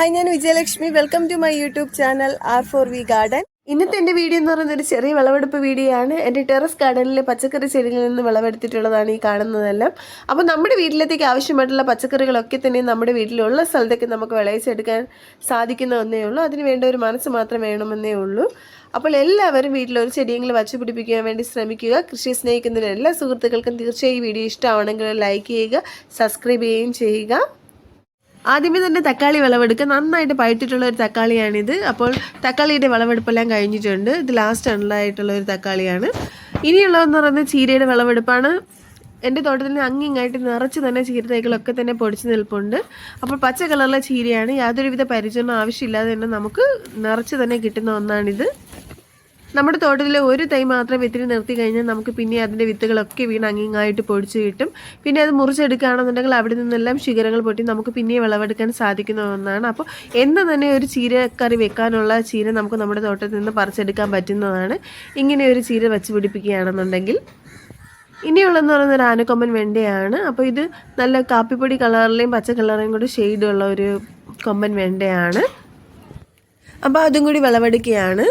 Hi ഞാൻ Vijayalakshmi. Welcome to my YouTube channel R for V garden ഇന്നത്തെ എന്റെ video എന്ന് പറയുന്നത് ഒരു ചെറിയ വിളവെടുപ്പ് വീഡിയോ ആണ്. എന്റെ ടെറസ് ഗാർഡനിലെ പച്ചക്കറി ചെടികളിൽ നിന്ന് വിളവെടുത്തിട്ടുള്ളതാണ് ഈ കാണുന്നതെല്ലാം. അപ്പോൾ നമ്മുടെ വീട്ടിലത്തേക്ക് ആവശ്യമായിട്ടുള്ള പച്ചക്കറികളൊക്കെ തന്നെ നമ്മുടെ വീട്ടിലുള്ള സ്ഥലത്തേക്ക് നമുക്ക് വിളയിച്ചെടുക്കാൻ സാധിക്കുന്ന ഒന്നേ ഉള്ളൂ. അതിന് വേണ്ട ഒരു മനസ്സ് മാത്രം വേണമെന്നേ ഉള്ളൂ. അപ്പോൾ എല്ലാവരും വീട്ടിൽ ഒരു ചെടിയെങ്കിലും വച്ചു പിടിപ്പിക്കാൻ വേണ്ടി ശ്രമിക്കുക. കൃഷി സ്നേഹിക്കുന്ന എല്ലാ സുഹൃത്തുക്കൾക്കും തീർച്ചയായും ഈ വീഡിയോ ഇഷ്ടമാണെങ്കിൽ ലൈക്ക് ചെയ്യുക സബ്സ്ക്രൈബ് ചെയ്യുകയും ചെയ്യുക. ആദ്യമേ തന്നെ തക്കാളി വിളവെടുക്കുക. നന്നായിട്ട് പയറ്റിട്ടുള്ള ഒരു തക്കാളിയാണിത്. അപ്പോൾ തക്കാളിയുടെ വിളവെടുപ്പെല്ലാം കഴിഞ്ഞിട്ടുണ്ട്. ഇത് ലാസ്റ്റ് ഉണ്ടായിട്ടുള്ള ഒരു തക്കാളിയാണ്. ഇനിയുള്ളതെന്ന് പറയുന്നത് ചീരയുടെ വിളവെടുപ്പാണ്. എന്റെ തോട്ടത്തിൽ അങ്ങിങ്ങായിട്ട് നിറച്ച് തന്നെ ചീര തൈകളൊക്കെ തന്നെ പൊടിച്ച് നിൽപ്പുണ്ട്. അപ്പോൾ പച്ച കളറിലെ ചീരയാണ്. യാതൊരുവിധ പരിചരണം ആവശ്യമില്ലാതെ തന്നെ നമുക്ക് നിറച്ച് തന്നെ കിട്ടുന്ന ഒന്നാണിത്. നമ്മുടെ തോട്ടത്തിൽ ഒരു തൈ മാത്രം വിത്തിന് നിർത്തി കഴിഞ്ഞാൽ നമുക്ക് പിന്നെ അതിന്റെ വിത്തുകളൊക്കെ വീണ് അങ്ങിങ്ങായിട്ട് പൊടിച്ച് കിട്ടും. പിന്നെ അത് മുറിച്ചെടുക്കുകയാണെന്നുണ്ടെങ്കിൽ അവിടെ നിന്നെല്ലാം ശിഖരങ്ങൾ പൊട്ടി നമുക്ക് പിന്നെ വിളവെടുക്കാൻ സാധിക്കുന്ന ഒന്നാണ്. അപ്പോൾ എന്ന് തന്നെ ഒരു ചീരക്കറി വെക്കാനുള്ള ചീര നമുക്ക് നമ്മുടെ തോട്ടത്തിൽ നിന്ന് പറിച്ചെടുക്കാൻ പറ്റുന്നതാണ്. ഇങ്ങനെ ഒരു ചീര വെച്ച് പിടിപ്പിക്കുകയാണെന്നുണ്ടെങ്കിൽ. ഇനിയുള്ളതെന്ന് പറയുന്നത് ഒരു ആനക്കൊമ്പൻ വെണ്ടയാണ്. അപ്പോൾ ഇത് നല്ല കാപ്പിപ്പൊടി കളറിലെയും പച്ച കളറിലെയും കൂടി ഷെയ്ഡുള്ള ഒരു കൊമ്പൻ വെണ്ടയാണ്. അപ്പോൾ അതും കൂടി വിളവെടുക്കുകയാണ്.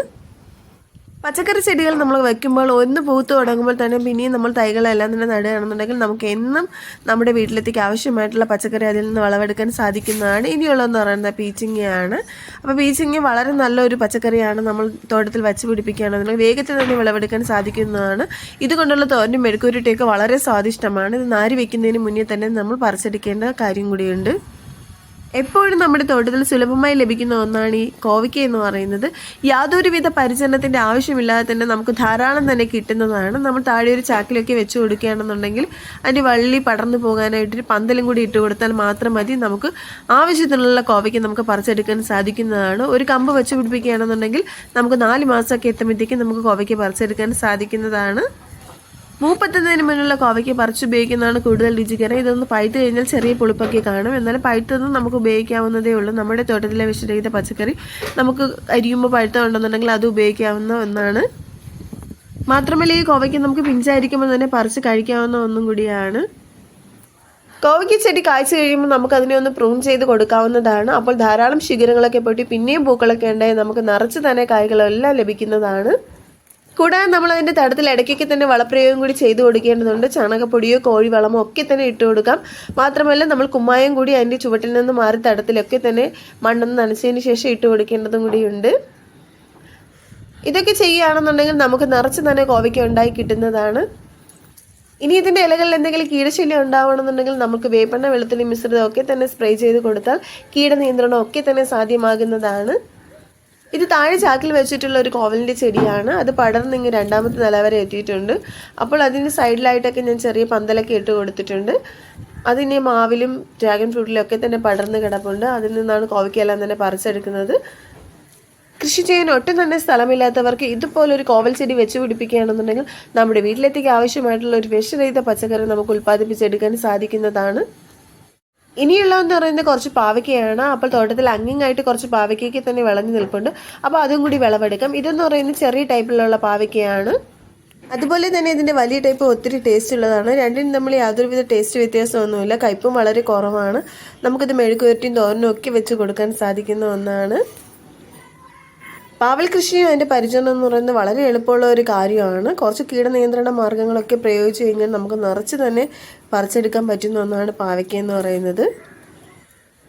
പച്ചക്കറി ചെടികൾ നമ്മൾ വെക്കുമ്പോൾ ഒന്ന് പൂത്ത് തുടങ്ങുമ്പോൾ തന്നെ പിന്നെയും നമ്മൾ തൈകളെല്ലാം തന്നെ നടുകയാണെന്നുണ്ടെങ്കിൽ നമുക്ക് എന്നും നമ്മുടെ വീട്ടിലെത്തേക്ക് ആവശ്യമായിട്ടുള്ള പച്ചക്കറി അതിൽ നിന്ന് വളമെടുക്കാൻ സാധിക്കുന്നതാണ്. ഇനിയുള്ളതെന്ന് പറയുന്നത് പീച്ചിങ്ങയാണ്. അപ്പോൾ പീച്ചിങ്ങ വളരെ നല്ലൊരു പച്ചക്കറിയാണ് നമ്മൾ തോട്ടത്തിൽ വെച്ച് പിടിപ്പിക്കുകയാണെന്നുണ്ടെങ്കിൽ വേഗത്തിൽ തന്നെ വിളവെടുക്കാൻ സാധിക്കുന്നതാണ്. ഇതുകൊണ്ടുള്ള തോരനും മെഴുക്കുരുട്ടിയൊക്കെ വളരെ സ്വാദിഷ്ടമാണ്. ഇത് നാരി വെക്കുന്നതിന് മുന്നേ തന്നെ നമ്മൾ പറിച്ചെടുക്കേണ്ട കാര്യം കൂടിയുണ്ട്. എപ്പോഴും നമ്മുടെ തോട്ടത്തിൽ സുലഭമായി ലഭിക്കുന്ന ഒന്നാണ് ഈ കോവയ്ക്ക എന്ന് പറയുന്നത്. യാതൊരുവിധ പരിചരണത്തിന്റെ ആവശ്യമില്ലാതെ തന്നെ നമുക്ക് ധാരാളം തന്നെ കിട്ടുന്നതാണ്. നമ്മൾ താഴെ ഒരു ചാക്കിലൊക്കെ വെച്ച് കൊടുക്കുകയാണെന്നുണ്ടെങ്കിൽ അതിന്റെ വള്ളി പടർന്നു പോകാനായിട്ടൊരു പന്തലും കൂടി ഇട്ട് കൊടുത്താൽ മാത്രം മതി. നമുക്ക് ആവശ്യത്തിനുള്ള കോവയ്ക്ക് നമുക്ക് പറിച്ചെടുക്കാൻ സാധിക്കുന്നതാണ്. ഒരു കമ്പ് വെച്ച് പിടിപ്പിക്കുകയാണെന്നുണ്ടെങ്കിൽ നമുക്ക് നാല് മാസമൊക്കെ എത്തുമ്പോഴത്തേക്കും നമുക്ക് കോവയ്ക്ക് പറിച്ചെടുക്കാൻ സാധിക്കുന്നതാണ്. മൂപ്പത്തുന്നതിന് മുന്നുള്ള കോവയ്ക്ക് പറിച്ചുപയോഗിക്കുന്നതാണ് കൂടുതൽ രുചികരം. ഇതൊന്ന് പഴുത്ത് കഴിഞ്ഞാൽ ചെറിയ പുളിപ്പൊക്കെ കാണും. എന്നാലും പഴുത്തൊന്നും നമുക്ക് ഉപയോഗിക്കാവുന്നതേ ഉള്ളൂ. നമ്മുടെ തോട്ടത്തിലെ വിഷരഹിത പച്ചക്കറി നമുക്ക് അരിയുമ്പോൾ പഴുത്തുണ്ടെന്നുണ്ടെങ്കിൽ അത് ഉപയോഗിക്കാവുന്ന ഒന്നാണ്. മാത്രമല്ല ഈ കോവയ്ക്ക് നമുക്ക് പിഞ്ചായിരിക്കുമ്പോൾ തന്നെ പറിച്ച് കഴിക്കാവുന്ന ഒന്നും കൂടിയാണ്. കോവയ്ക്ക് ചെടി കായ്ച്ചു കഴിയുമ്പോൾ നമുക്ക് അതിനെ ഒന്ന് പ്രൂൺ ചെയ്ത് കൊടുക്കാവുന്നതാണ്. അപ്പോൾ ധാരാളം ശിഖരങ്ങളൊക്കെ പൊട്ടി പിന്നെയും പൂക്കളൊക്കെ ഉണ്ടായി നമുക്ക് നിറച്ച് തന്നെ കായ്കളെല്ലാം ലഭിക്കുന്നതാണ്. കൂടാതെ നമ്മൾ അതിന്റെ തടത്തിൽ ഇടയ്ക്കൊക്കെ തന്നെ വളപ്രയോഗം കൂടി ചെയ്തു കൊടുക്കേണ്ടതുണ്ട്. ചാണകപ്പൊടിയോ കോഴി വളമോ ഒക്കെ തന്നെ ഇട്ട് കൊടുക്കാം. മാത്രമല്ല നമ്മൾ കുമ്മായം കൂടി അതിന്റെ ചുവട്ടിൽ നിന്ന് മാറി തടത്തിലൊക്കെ തന്നെ മണ്ണൊന്ന് നനച്ചതിന് ശേഷം ഇട്ട് കൊടുക്കേണ്ടതും കൂടിയുണ്ട്. ഇതൊക്കെ ചെയ്യുകയാണെന്നുണ്ടെങ്കിൽ നമുക്ക് നിറച്ച് തന്നെ കോവയ്ക്ക ഉണ്ടായി കിട്ടുന്നതാണ്. ഇനി ഇതിന്റെ ഇലകളിൽ എന്തെങ്കിലും കീടശല്യം ഉണ്ടാവണമെന്നുണ്ടെങ്കിൽ നമുക്ക് വേപ്പെണ്ണ വെളുത്തുള്ളി മിശ്രിതം ഒക്കെ തന്നെ സ്പ്രേ ചെയ്ത് കൊടുത്താൽ കീടനിയന്ത്രണം ഒക്കെ തന്നെ സാധ്യമാകുന്നതാണ്. ഇത് താഴെ ചാക്കിൽ വെച്ചിട്ടുള്ള ഒരു കോവലിന്റെ ചെടിയാണ്. അത് പടർന്ന് ഇങ്ങനെ രണ്ടാമത്തെ നില വരെ എത്തിയിട്ടുണ്ട്. അപ്പോൾ അതിന്റെ സൈഡിലായിട്ടൊക്കെ ഞാൻ ചെറിയ പന്തലൊക്കെ ഇട്ട് കൊടുത്തിട്ടുണ്ട്. അതിനെ മാവിലും ഡ്രാഗൺ ഫ്രൂട്ടിലും ഒക്കെ തന്നെ പടർന്ന് കിടപ്പുണ്ട്. അതിൽ നിന്നാണ് കോവയ്ക്കെല്ലാം തന്നെ പറിച്ചെടുക്കുന്നത്. കൃഷി ചെയ്യാൻ ഒട്ടും തന്നെ സ്ഥലമില്ലാത്തവർക്ക് ഇതുപോലൊരു കോവൽ ചെടി വെച്ച് പിടിപ്പിക്കുകയാണെന്നുണ്ടെങ്കിൽ നമ്മുടെ വീട്ടിലെത്തേക്ക് ആവശ്യമായിട്ടുള്ള ഒരു വിഷരഹിത പച്ചക്കറി നമുക്ക് ഉൽപ്പാദിപ്പിച്ചെടുക്കാൻ സാധിക്കുന്നതാണ്. ഇനിയുള്ളതെന്ന് പറയുന്നത് കുറച്ച് പാവയ്ക്കയാണ്. അപ്പോൾ തോട്ടത്തിൽ അങ്ങിങ്ങായിട്ട് കുറച്ച് പാവയ്ക്കയ്ക്ക് തന്നെ വിളഞ്ഞു നിൽപ്പുണ്ട്. അപ്പോൾ അതും കൂടി വിളവെടുക്കാം. ഇതെന്ന് പറയുന്നത് ചെറിയ ടൈപ്പിലുള്ള പാവയ്ക്കയാണ്. അതുപോലെ തന്നെ ഇതിന്റെ വലിയ ടൈപ്പ് ഒത്തിരി ടേസ്റ്റ് ഉള്ളതാണ്. രണ്ടിനും നമ്മൾ യാതൊരുവിധ ടേസ്റ്റ് വ്യത്യാസമൊന്നുമില്ല. കയ്പും വളരെ കുറവാണ്. നമുക്കിത് മെഴുക്കുവരട്ടിയും തോരനും ഒക്കെ വെച്ച് കൊടുക്കാൻ സാധിക്കുന്ന ഒന്നാണ്. പാവൽ കൃഷിയും അതിന്റെ പരിചരണം എന്ന് പറയുന്നത് വളരെ എളുപ്പമുള്ള ഒരു കാര്യമാണ്. കുറച്ച് കീടനിയന്ത്രണ മാർഗങ്ങളൊക്കെ പ്രയോഗിച്ച് കഴിഞ്ഞാൽ നമുക്ക് നിറച്ച് തന്നെ പറിച്ചെടുക്കാൻ പറ്റുന്ന ഒന്നാണ് പാവയ്ക്ക എന്ന് പറയുന്നത്.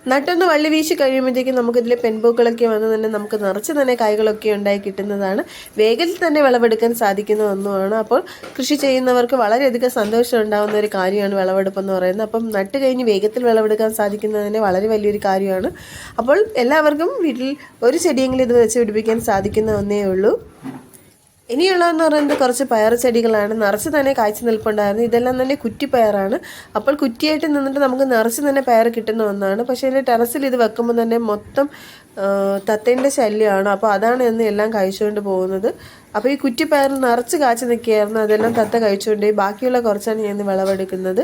നട്ടൊന്ന് വള്ളി വീശി കഴിയുമ്പോഴത്തേക്കും നമുക്കിതിലെ പെൺപൂക്കളൊക്കെ വന്ന് തന്നെ നമുക്ക് നിറച്ച് തന്നെ കായ്കളൊക്കെ ഉണ്ടായി കിട്ടുന്നതാണ്. വേഗത്തിൽ തന്നെ വിളവെടുക്കാൻ സാധിക്കുന്ന ഒന്നുമാണ്. അപ്പോൾ കൃഷി ചെയ്യുന്നവർക്ക് വളരെയധികം സന്തോഷം ഉണ്ടാകുന്ന ഒരു കാര്യമാണ് വിളവെടുപ്പ് എന്ന് പറയുന്നത്. അപ്പം നട്ട് കഴിഞ്ഞ് വേഗത്തിൽ വിളവെടുക്കാൻ തന്നെ വളരെ വലിയൊരു കാര്യമാണ്. അപ്പോൾ എല്ലാവർക്കും വീട്ടിൽ ഒരു ചെടിയെങ്കിലും ഇത് വെച്ച് പിടിപ്പിക്കാൻ സാധിക്കുന്ന ഒന്നേ ഉള്ളൂ. ഇനിയുള്ളതെന്ന് പറയുന്നത് കുറച്ച് പയർ ചെടികളാണ്. നിറച്ച് തന്നെ കാഴ്ച നിൽപ്പുണ്ടായിരുന്നു. ഇതെല്ലാം തന്നെ കുറ്റി പയറാണ്. അപ്പോൾ കുറ്റിയായിട്ട് നിന്നിട്ട് നമുക്ക് നിറച്ച് തന്നെ പയർ കിട്ടുന്ന ഒന്നാണ്. പക്ഷേ ഇതിന്റെ ടെറസിൽ ഇത് വെക്കുമ്പോൾ തന്നെ മൊത്തം തത്തേന്റെ ശല്യമാണ്. അപ്പോൾ അതാണ് എന്ന് എല്ലാം കഴിച്ചുകൊണ്ട് പോകുന്നത്. അപ്പോൾ ഈ കുറ്റി പയർ നിറച്ച് കാച്ചു നിൽക്കുകയായിരുന്നു. അതെല്ലാം തത്ത കഴിച്ചുകൊണ്ട് ബാക്കിയുള്ള കുറച്ചാണ് ഞാൻ വിളവെടുക്കുന്നത്.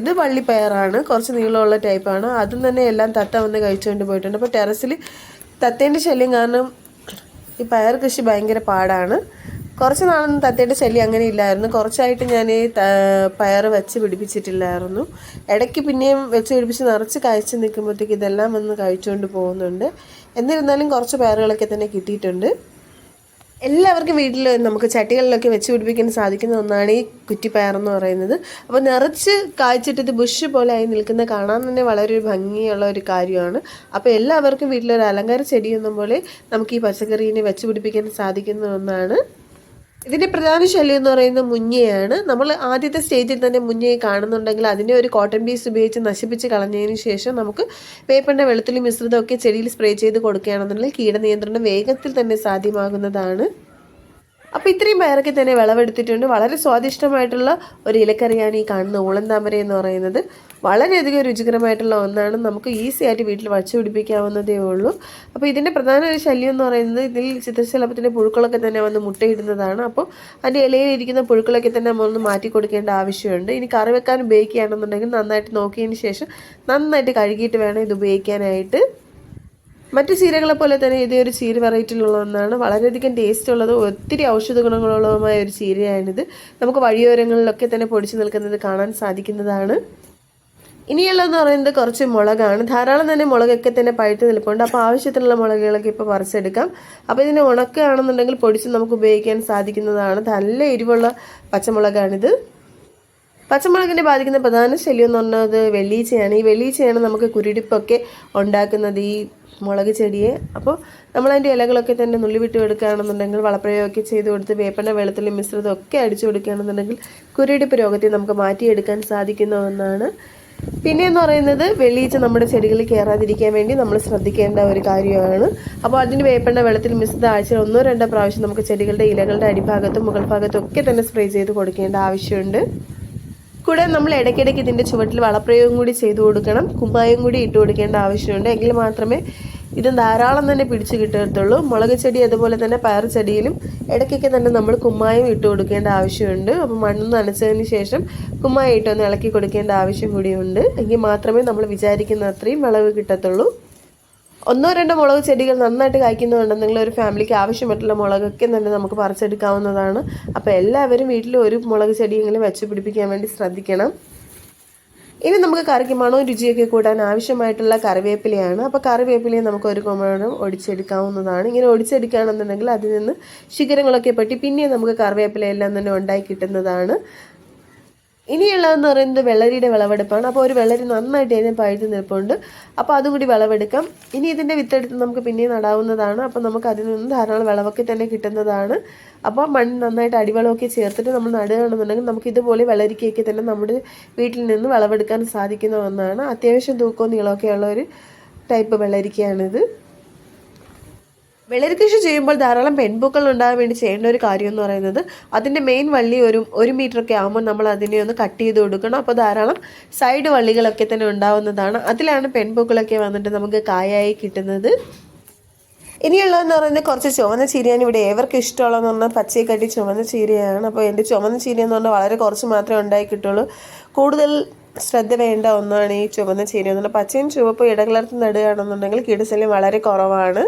ഇത് വള്ളിപ്പയറാണ് കുറച്ച് നീളമുള്ള ടൈപ്പാണ്. അതും തന്നെ എല്ലാം തത്ത വന്ന് കഴിച്ചുകൊണ്ട് പോയിട്ടുണ്ട്. അപ്പോൾ ടെറസിൽ തത്തേന്റെ ശല്യം കാരണം ഈ പയർ കൃഷി ഭയങ്കര പാടാണ്. കുറച്ച് നാളൊന്നും തത്തയുടെ ശല്യം അങ്ങനെ ഇല്ലായിരുന്നു. കുറച്ചായിട്ട് ഞാൻ പയർ വെച്ച് പിടിപ്പിച്ചിട്ടില്ലായിരുന്നു. ഇടയ്ക്ക് പിന്നെയും വെച്ച് പിടിപ്പിച്ച് നിറച്ച് കഴിച്ച് നിൽക്കുമ്പോഴത്തേക്ക് ഇതെല്ലാം വന്ന് കഴിച്ചുകൊണ്ട് പോകുന്നുണ്ട്. എന്നിരുന്നാലും കുറച്ച് പയറുകളൊക്കെ തന്നെ കിട്ടിയിട്ടുണ്ട്. എല്ലാവർക്കും വീട്ടിൽ നമുക്ക് ചട്ടികളിലൊക്കെ വെച്ച് പിടിപ്പിക്കാൻ സാധിക്കുന്ന ഒന്നാണ് ഈ കുറ്റിപ്പയർ എന്ന് പറയുന്നത്. അപ്പോൾ നിറച്ച് കായ്ച്ചിട്ട് ഇത് ബുഷ് പോലെ ആയി നിൽക്കുന്ന കാണാൻ തന്നെ വളരെ ഒരു ഭംഗിയുള്ള ഒരു കാര്യമാണ്. അപ്പോൾ എല്ലാവർക്കും വീട്ടിലൊരു അലങ്കാര ചെടിയൊന്നും പോലെ നമുക്ക് ഈ പച്ചക്കറീനെ വെച്ച് പിടിപ്പിക്കാൻ സാധിക്കുന്ന ഒന്നാണ്. ഇതിന്റെ പ്രധാന ശല്യം എന്ന് പറയുന്നത് മുഞ്ഞയാണ്. നമ്മൾ ആദ്യത്തെ സ്റ്റേജിൽ തന്നെ മുഞ്ഞയെ കാണുന്നുണ്ടെങ്കിൽ അതിനെ ഒരു കോട്ടൺ പീസ് ഉപയോഗിച്ച് നശിപ്പിച്ച് കളഞ്ഞതിന് ശേഷം നമുക്ക് വേപ്പന്റെ വെളുത്തുള്ളി മിശ്രിതമൊക്കെ ചെടിയിൽ സ്പ്രേ ചെയ്ത് കൊടുക്കുകയാണെന്നുണ്ടെങ്കിൽ കീടനിയന്ത്രണം വേഗത്തിൽ തന്നെ സാധ്യമാകുന്നതാണ്. അപ്പോൾ ഇത്രയും പയറൊക്കെ തന്നെ വിളവെടുത്തിട്ടുണ്ട്. വളരെ സ്വാദിഷ്ടമായിട്ടുള്ള ഒരു ഇലക്കറിയാണ് ഈ കാണുന്ന ഊളൻ താമര എന്ന് പറയുന്നത്. വളരെയധികം രുചികരമായിട്ടുള്ള ഒന്നാണ്. നമുക്ക് ഈസി ആയിട്ട് വീട്ടിൽ വച്ചു പിടിപ്പിക്കാവുന്നതേ ഉള്ളൂ. അപ്പോൾ ഇതിന്റെ പ്രധാന ഒരു ശല്യം എന്ന് പറയുന്നത് ഇതിൽ ചിത്രശലഭത്തിന്റെ പുഴുക്കളൊക്കെ തന്നെ വന്ന് മുട്ടയിടുന്നതാണ്. അപ്പോൾ അതിന്റെ ഇലയിലിരിക്കുന്ന പുഴുക്കളൊക്കെ തന്നെ നമ്മളൊന്ന് മാറ്റി കൊടുക്കേണ്ട ആവശ്യമുണ്ട്. ഇനി കറി വെക്കാൻ ഉപയോഗിക്കുകയാണെന്നുണ്ടെങ്കിൽ നന്നായിട്ട് നോക്കിയതിന് ശേഷം നന്നായിട്ട് കഴുകിയിട്ട് വേണം ഇത് ഉപയോഗിക്കാനായിട്ട്. മറ്റു ചീരകളെ പോലെ തന്നെ ഇതേ ഒരു ചീര വെറൈറ്റിയിലുള്ള ഒന്നാണ് വളരെയധികം ടേസ്റ്റ് ഉള്ളത്. ഒത്തിരി ഔഷധ ഗുണങ്ങളുള്ളതുമായ ഒരു ചീരയാണിത് നമുക്ക് വഴിയോരങ്ങളിലൊക്കെ തന്നെ പൊടിച്ചു നിൽക്കുന്നത് കാണാൻ സാധിക്കുന്നതാണ്. ഇനിയുള്ളതെന്ന് പറയുന്നത് കുറച്ച് മുളകാണ്. ധാരാളം തന്നെ മുളകൊക്കെ തന്നെ പഴുത്ത് നിൽപ്പുണ്ട്. അപ്പോൾ ആവശ്യത്തിനുള്ള മുളകുകളൊക്കെ ഇപ്പോൾ പറിച്ചെടുക്കാം. അപ്പോൾ ഇതിന് ഉണക്കുകയാണെന്നുണ്ടെങ്കിൽ പൊടിച്ച് നമുക്ക് ഉപയോഗിക്കാൻ സാധിക്കുന്നതാണ്. നല്ല എരിവുള്ള പച്ചമുളകാണിത്. പച്ചമുളകിനെ ബാധിക്കുന്ന പ്രധാന ശല്യം എന്ന് പറഞ്ഞത് വെള്ളീച്ചയാണ്. ഈ വെള്ളീച്ചയാണ് നമുക്ക് കുരുടിപ്പൊക്കെ ഉണ്ടാക്കുന്നത് ഈ മുളക് ചെടിയെ. അപ്പോൾ നമ്മളതിന്റെ ഇലകളൊക്കെ തന്നെ നുള്ളിവിട്ട് എടുക്കുകയാണെന്നുണ്ടെങ്കിൽ വളപ്രയോഗമൊക്കെ ചെയ്ത് കൊടുത്ത് വേപ്പണ്ണ വെള്ളത്തിൽ മിശ്രിതം ഒക്കെ അടിച്ചു കൊടുക്കുകയാണെന്നുണ്ടെങ്കിൽ കുരുടിപ്പ് രോഗത്തെ നമുക്ക് മാറ്റിയെടുക്കാൻ സാധിക്കുന്ന ഒന്നാണ് പിന്നെയെന്ന് പറയുന്നത് വെള്ളീച്ച നമ്മുടെ ചെടികളിൽ കയറാതിരിക്കാൻ വേണ്ടി നമ്മൾ ശ്രദ്ധിക്കേണ്ട ഒരു കാര്യമാണ്. അപ്പോൾ അതിന് വേപ്പണ്ണ വെള്ളത്തിൽ മിശ്രിത ആഴ്ചയിൽ ഒന്നോ രണ്ടോ പ്രാവശ്യം നമുക്ക് ചെടികളുടെ ഇലകളുടെ അടിഭാഗത്തും മുകൾ ഭാഗത്തും ഒക്കെ തന്നെ സ്പ്രേ ചെയ്ത് കൊടുക്കേണ്ട ആവശ്യമുണ്ട്. കൂടെ നമ്മൾ ഇടയ്ക്കിടയ്ക്ക് ഇതിന്റെ ചുവട്ടിൽ വളപ്രയോഗം കൂടി ചെയ്തു കൊടുക്കണം. കുമ്മായം കൂടി ഇട്ട് കൊടുക്കേണ്ട ആവശ്യമുണ്ട്. എങ്കിൽ മാത്രമേ ഇത് ധാരാളം തന്നെ പിടിച്ചു കിട്ടത്തുള്ളൂ. മുളക് ചെടി അതുപോലെ തന്നെ പയർ ചെടിയിലും ഇടയ്ക്കൊക്കെ തന്നെ നമ്മൾ കുമ്മായം ഇട്ട് കൊടുക്കേണ്ട ആവശ്യമുണ്ട്. അപ്പോൾ മണ്ണ് നനച്ചതിന് ശേഷം കുമ്മായം ഇട്ടൊന്ന് ഇളക്കി കൊടുക്കേണ്ട ആവശ്യം കൂടിയുണ്ട് എങ്കിൽ മാത്രമേ നമ്മൾ വിചാരിക്കുന്ന അത്രയും വിളവ് കിട്ടത്തുള്ളൂ. ഒന്നോ രണ്ടോ മുളക് ചെടികൾ നന്നായിട്ട് കായ്ക്കുന്നുണ്ടെങ്കിൽ ഒരു ഫാമിലിക്ക് ആവശ്യമായിട്ടുള്ള മുളകൊക്കെ തന്നെ നമുക്ക് പറിച്ചെടുക്കാവുന്നതാണ്. അപ്പോൾ എല്ലാവരും വീട്ടിൽ ഒരു മുളക് ചെടിയെങ്കിലും വെച്ച് പിടിപ്പിക്കാൻ വേണ്ടി ശ്രദ്ധിക്കണം. ഇനി നമുക്ക് കറിക്ക് മണവും രുചിയൊക്കെ കൂട്ടാൻ ആവശ്യമായിട്ടുള്ള കറിവേപ്പിലയാണ്. അപ്പോൾ കറിവേപ്പിലയെ നമുക്ക് ഒരു കുമണം ഒടിച്ചെടുക്കാവുന്നതാണ്. ഇങ്ങനെ ഒടിച്ചെടുക്കുകയാണെന്നുണ്ടെങ്കിൽ അതിൽ നിന്ന് ശിഖരങ്ങളൊക്കെ പറ്റി പിന്നെ നമുക്ക് കറിവേപ്പിലയെല്ലാം തന്നെ ഉണ്ടായി കിട്ടുന്നതാണ്. ഇനിയുള്ളതെന്ന് പറയുന്നത് വെള്ളരിയുടെ വിളവെടുപ്പാണ്. അപ്പോൾ ഒരു വെള്ളരി നന്നായിട്ട് അതിനെ പഴുത്ത് നിൽപ്പുണ്ട്. അപ്പോൾ അതും കൂടി വിളവെടുക്കാം. ഇനി ഇതിന്റെ വിത്തെടുത്ത് നമുക്ക് പിന്നെയും നടാവുന്നതാണ്. അപ്പോൾ നമുക്ക് അതിൽ നിന്ന് ധാരാളം വിളവൊക്കെ തന്നെ കിട്ടുന്നതാണ്. അപ്പോൾ മണ്ണ് നന്നായിട്ട് അടിവളമൊക്കെ ചേർത്തിട്ട് നമ്മൾ നടുകയാണെന്നുണ്ടെങ്കിൽ നമുക്ക് ഇതുപോലെ വെള്ളരിക്കയൊക്കെ തന്നെ നമ്മുടെ വീട്ടിൽ നിന്ന് വിളവെടുക്കാൻ സാധിക്കുന്ന ഒന്നാണ്. അത്യാവശ്യം തൂക്കവും നീളമൊക്കെ ഉള്ള ഒരു ടൈപ്പ് വെള്ളരിക്കയാണിത്. വെള്ളരി കൃഷി ചെയ്യുമ്പോൾ ധാരാളം പെൺപൂക്കൾ ഉണ്ടാകാൻ വേണ്ടി ചെയ്യേണ്ട ഒരു കാര്യം എന്ന് പറയുന്നത് അതിന്റെ മെയിൻ വള്ളി ഒരു ഒരു മീറ്റർ ഒക്കെ ആകുമ്പോൾ നമ്മൾ അതിനെ ഒന്ന് കട്ട് ചെയ്ത് കൊടുക്കണം. അപ്പോൾ ധാരാളം സൈഡ് വള്ളികളൊക്കെ തന്നെ ഉണ്ടാവുന്നതാണ്. അതിലാണ് പെൺപൂക്കളൊക്കെ വന്നിട്ട് നമുക്ക് കായായി കിട്ടുന്നത്. ഇനിയുള്ളതെന്ന് പറയുന്നത് കുറച്ച് ചുവന്ന ചീരയാണ്. ഇവിടെ ഏവർക്കും ഇഷ്ടമുള്ളതെന്ന് പറഞ്ഞാൽ പച്ചയെ കട്ടി ചുവന്ന ചീരയാണ്. അപ്പോൾ എന്റെ ചുവന്ന ചീര എന്ന് പറഞ്ഞാൽ വളരെ കുറച്ച് മാത്രമേ ഉണ്ടായി കിട്ടുള്ളൂ. കൂടുതൽ ശ്രദ്ധ വേണ്ട ഒന്നാണ് ഈ ചുവന്ന ചീര എന്നുള്ള പച്ചയും ചുവപ്പും ഇടകലർത്ത് നടുകയാണെന്നുണ്ടെങ്കിൽ കീടശല്യം വളരെ കുറവാണ്.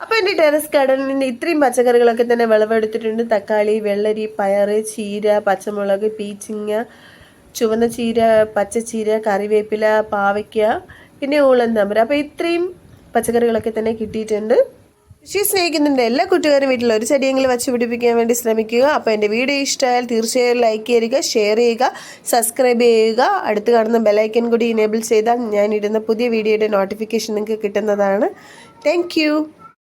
അപ്പോൾ എന്റെ ടെറസ് ഗാർഡനിൽ ഇത്രയും പച്ചക്കറികളൊക്കെ തന്നെ വിളവെടുത്തിട്ടുണ്ട്. തക്കാളി വെള്ളരി പയറ് ചീര പച്ചമുളക് പീച്ചിങ്ങ ചുവന്ന ചീര പച്ചച്ചീര കറിവേപ്പില പാവയ്ക്ക പിന്നെ ഊളൻ തമ്പര അപ്പോൾ ഇത്രയും പച്ചക്കറികളൊക്കെ തന്നെ കിട്ടിയിട്ടുണ്ട്. കൃഷി സ്നേഹിക്കുന്നുണ്ട് എല്ലാ കുട്ടികാരും വീട്ടിൽ ഒരു ചെടിയെങ്കിലും വച്ച് പിടിപ്പിക്കാൻ വേണ്ടി ശ്രമിക്കുക. അപ്പോൾ എന്റെ വീഡിയോ ഇഷ്ടമായാൽ തീർച്ചയായും ലൈക്ക് ചെയ്യുക ഷെയർ ചെയ്യുക സബ്സ്ക്രൈബ് ചെയ്യുക. അടുത്ത് കാണുന്ന ബെലൈക്കൻ കൂടി ഇനേബിൾ ചെയ്താൽ ഞാൻ ഇടുന്ന പുതിയ വീഡിയോയുടെ നോട്ടിഫിക്കേഷൻ നിങ്ങൾക്ക് കിട്ടുന്നതാണ്. താങ്ക്